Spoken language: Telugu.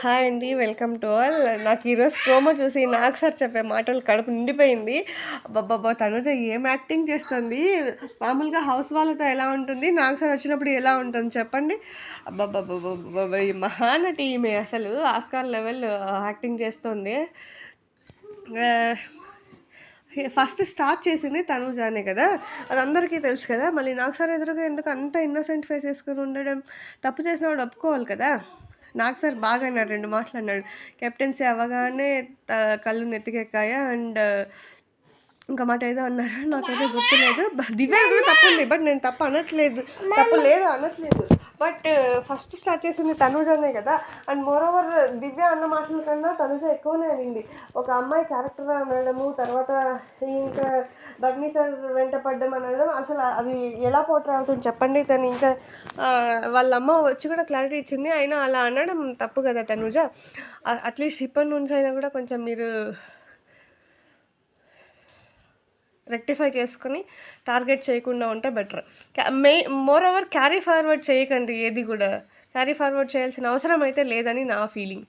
హాయ్ అండి వెల్కమ్ టు ఆల్. నాకు ఈరోజు ప్రోమో చూసి నాకు సార్ చెప్పే మాటలు కడుపు నిండిపోయింది. బాబా తనుజ ఏం యాక్టింగ్ చేస్తుంది? మామూలుగా హౌస్ వాళ్ళతో ఎలా ఉంటుంది? నాకు సార్ వచ్చినప్పుడు ఎలా ఉంటుంది చెప్పండి? అబ్బాబ్బా ఈ మహానటి ఈమె అసలు. ఆస్కార్ లెవెల్ యాక్టింగ్ చేస్తుంది. ఫస్ట్ స్టార్ట్ చేసింది తనుజానే కదా? అది అందరికీ తెలుసు కదా? మళ్ళీ నాకు సార్ ఎదురుగా ఎందుకు అంత ఇన్నోసెంట్ ఫేస్ వేసుకుని ఉండడం? తప్పు చేసిన వాడు ఒప్పుకోవాలి కదా? నాకు సార్ బాగా అన్నాడు రెండు మాటలు అన్నాడు. కెప్టెన్సీ అవ్వగానే త- కళ్ళు నెత్తికెక్కాయా అండ్ ఇంకా మాట ఏదో అన్నారు. నాకైతే గుర్తులేదు. దివ్య కూడా తప్పు ఉంది బట్ నేను తప్పు అనట్లేదు. తప్పు లేదు అనట్లేదు. బట్ ఫస్ట్ స్టార్ట్ చేసింది తనుజనే కదా. అండ్ మోర్ ఓవర్ దివ్య అన్న మాటల కన్నా తనుజ ఎక్కువనే అనింది. ఒక అమ్మాయి క్యారెక్టర్ అనడము తర్వాత ఇంకా బగ్ని సార్ వెంట పడ్డం అనడం అసలు అది ఎలా పోట్రా అవుతుంది చెప్పండి తను. ఇంకా వాళ్ళ అమ్మ వచ్చి కూడా క్లారిటీ ఇచ్చింది. అయినా అలా అనడం తప్పు కదా తనుజ. అట్లీస్ట్ ఇప్పటి నుంచి అయినా కూడా కొంచెం మీరు రెక్టిఫై చేసుకొని టార్గెట్ చేయకుండా ఉంటే better. May moreover carry forward చేయకండి ఏది కూడా. క్యారీ ఫార్వర్డ్ చేయాల్సిన అవసరం అయితే లేదని నా ఫీలింగ్.